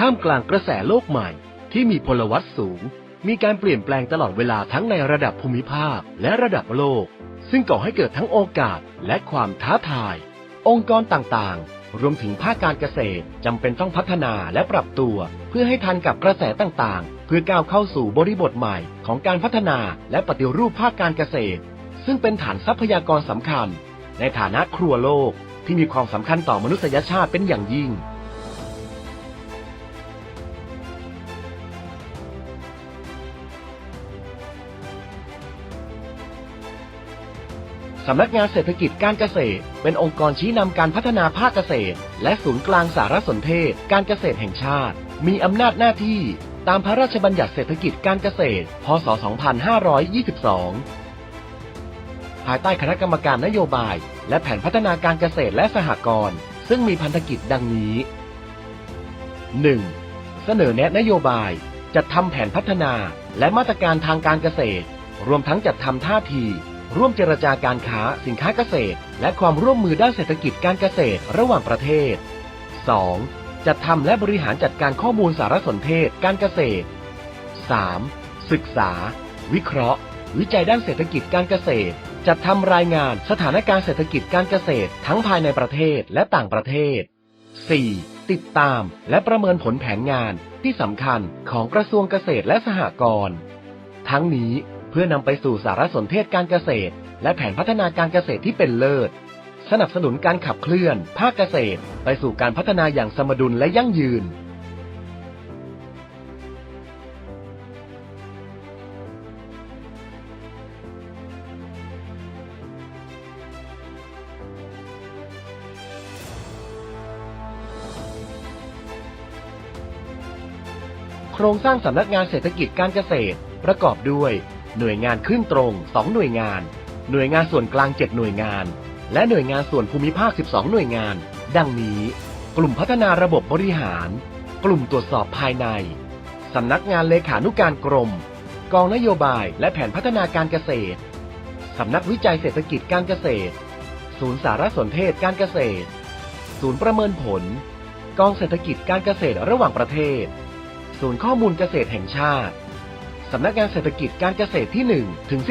ท่ามกลางกระแสโลกใหม่ที่มีพลวัตสูง มีการเปลี่ยนแปลงตลอดเวลาทั้งในระดับภูมิภาคและระดับโลก ซึ่งก่อให้เกิดทั้งโอกาสและความท้าทาย องค์กรต่างๆ รวมถึงภาคการเกษตรจำเป็นต้องพัฒนาและปรับตัว เพื่อให้ทันกับกระแสต่างๆ เพื่อก้าวเข้าสู่บริบทใหม่ของการพัฒนาและปฏิรูปภาคการเกษตร ซึ่งเป็นฐานทรัพยากรสำคัญ ในฐานะครัวโลกที่มีความสำคัญต่อมนุษยชาติเป็นอย่างยิ่ง สำนักงานเศรษฐกิจการเกษตร เป็นองค์กรชี้นำการพัฒนาภาคเกษตร และศูนย์กลางสารสนเทศ การเกษตรแห่งชาติ มีอำนาจหน้าที่ ตามพระราชบัญญัติเศรษฐกิจการเกษตร พศ 2522 ภายใต้คณะกรรมการนโยบาย และแผนพัฒนาการเกษตรและสหกรณ์ซึ่งมีพันธกิจดังนี้ 1. เสนอแนะนโยบาย จัดทำแผนพัฒนาและมาตรการทางการเกษตร รวมทั้งจัดทำท่าที ร่วมเจรจาการค้าสินค้าเกษตร และความร่วมมือด้านเศรษฐกิจการเกษตรระหว่างประเทศ 2. จัดทำและบริหารจัดการข้อมูลสารสนเทศการเกษตร 3. ศึกษา วิเคราะห์ วิจัยด้านเศรษฐกิจการเกษตร จัดทำรายงานสถานการณ์เศรษฐกิจการเกษตร ทั้งภายในประเทศและต่างประเทศ 4. ติดตามและประเมินผลแผนงานที่สำคัญของกระทรวงเกษตรและสหกรณ์ทั้งนี้ พื่อนำไปสู่สารสนเทศการเกษตร และแผนพัฒนาการเกษตรที่เป็นเลิศ สนับสนุนการขับเคลื่อน ภาคเกษตร ไปสู่การพัฒนาอย่างสมดุลและยั่งยืน โครงสร้างสำนักงานเศรษฐกิจการเกษตร ประกอบด้วย หน่วยงานขึ้นตรง 2 หน่วยงาน หน่วยงานส่วนกลาง 7 หน่วยงาน และหน่วยงานส่วนภูมิภาค 12 หน่วยงาน ดังนี้ กลุ่มพัฒนาระบบบริหาร กลุ่มตรวจสอบภายใน สำนักงานเลขานุการกรม กองนโยบายและแผนพัฒนาการเกษตร สำนักวิจัยเศรษฐกิจการเกษตร ศูนย์สารสนเทศการเกษตร ศูนย์ประเมินผล กองเศรษฐกิจการเกษตรระหว่างประเทศ ศูนย์ข้อมูลเกษตรแห่งชาติ สำนักงานเศรษฐกิจการเกษตรที่1ถึง12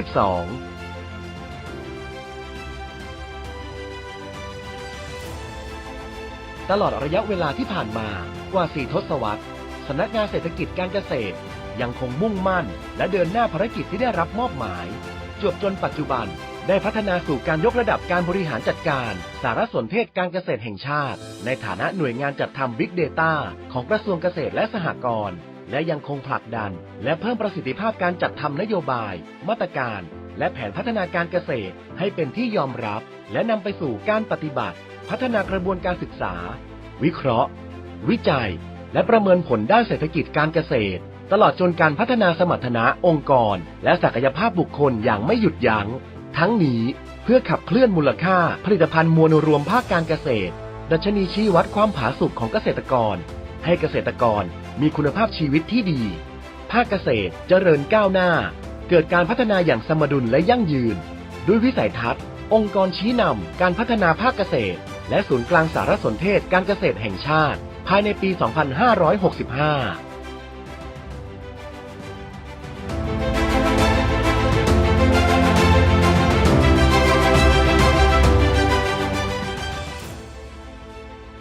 ตลอดระยะเวลาที่ผ่านมากว่า 4 ทศวรรษ สำนักงานเศรษฐกิจการเกษตร ยังคงมุ่งมั่น และเดินหน้าภารกิจที่ได้รับมอบหมาย จวบจนปัจจุบันได้พัฒนาสู่การยกระดับการบริหารจัดการ สารสนเทศการเกษตรแห่งชาติ ในฐานะหน่วยงานจัดทำ Big Data ของกระทรวงเกษตรและสหกรณ์ และยังคงผลักดัน และเพิ่มประสิทธิภาพการจัดทำนโยบาย มาตรการ และแผนพัฒนาการเกษตร ให้เป็นที่ยอมรับ และนำไปสู่การปฏิบัติ พัฒนากระบวนการศึกษา วิเคราะห์ วิจัย และประเมินผลด้านเศรษฐกิจการเกษตร ตลอดจนการพัฒนาสมรรถนะองค์กร และศักยภาพบุคคลอย่างไม่หยุดยัง้ง ทั้งนี้เพื่อขับเคลื่อนมูลค่า ผลิตภัณฑ์มวลรวมภาคการเกษตร ดัชนีชี้วัดความผาสุกของเกษตรกร ให้เกษตรกร มีคุณภาพชีวิตที่ดี ภาคเกษตรเจริญก้าวหน้า เกิดการพัฒนาอย่างสมดุลและยั่งยืน ด้วยวิสัยทัศน์ องค์กรชี้นำการพัฒนาภาคเกษตร และศูนย์กลางสารสนเทศการเกษตรแห่งชาติ ภายในปี 2565